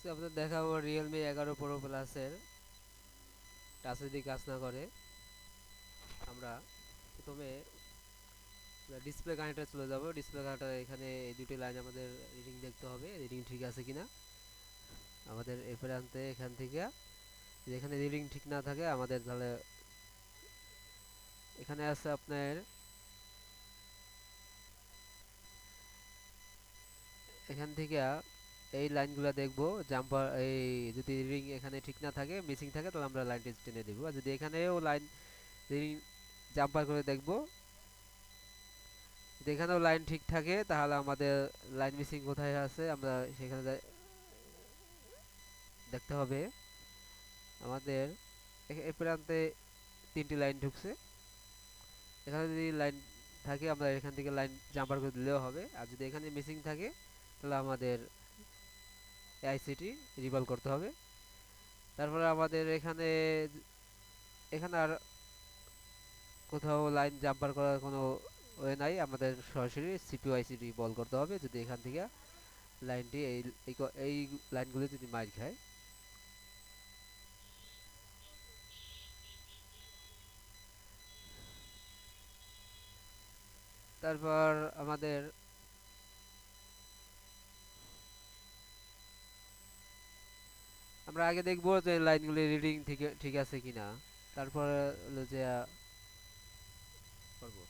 আজকে আপনাদের দেখাবো রিয়েলমি এগারো প্রো প্লাসের টাচ যদি কাজ না করে। আমরা প্রথমে ডিসপ্লে কানেক্টর চলে যাব। ডিসপ্লে কানেক্টর এখানে এই দুটি লাইন আমাদের রিডিং দেখতে হবে। রিডিং ঠিক আছে কিনা? আমাদের এ প্রান্তে এখান থেকে। যদি এখানে রিডিং ঠিক না থাকে, আমাদের তাহলে এখানে আছে আপনার এখান থেকে এই লাইনগুলো দেখব, জাম্পার এই যদি রিং এখানে ঠিক না থাকে, মিসিং থাকে, তাহলে আমরা লাইনটি টেনে দেবো। আর যদি এখানেও লাইন রিং জাম্পার করে দেখব, যদি এখানেও লাইন ঠিক থাকে, তাহলে আমাদের লাইন মিসিং কোথায় আছে, আমরা সেখানে দেখতে হবে। আমাদের এ- প্রান্তে তিনটি লাইন ঢুকছে। এখানে যদি লাইন থাকে, আমরা এখান থেকে লাইন জাম্পার করে দিলেও হবে। আর যদি এখানে মিসিং থাকে, তাহলে আমাদের আইসিটি রিভলভ করতে হবে। তারপরে আমাদের এখানে এখানে আর কোথাও লাইন জাম্পার করার কোনো ওয়ে নাই। আমাদের সরাসরি সিপিউ আইসিটি বল করতে হবে। যদি এখান থেকে লাইনটি এই এই লাইনগুলি যদি মার খায়। তারপর আমাদের আমরা আগে দেখব যে লাইনগুলি রিডিং ঠিক ঠিক আছে কিনা। তারপরে হলো যে করব।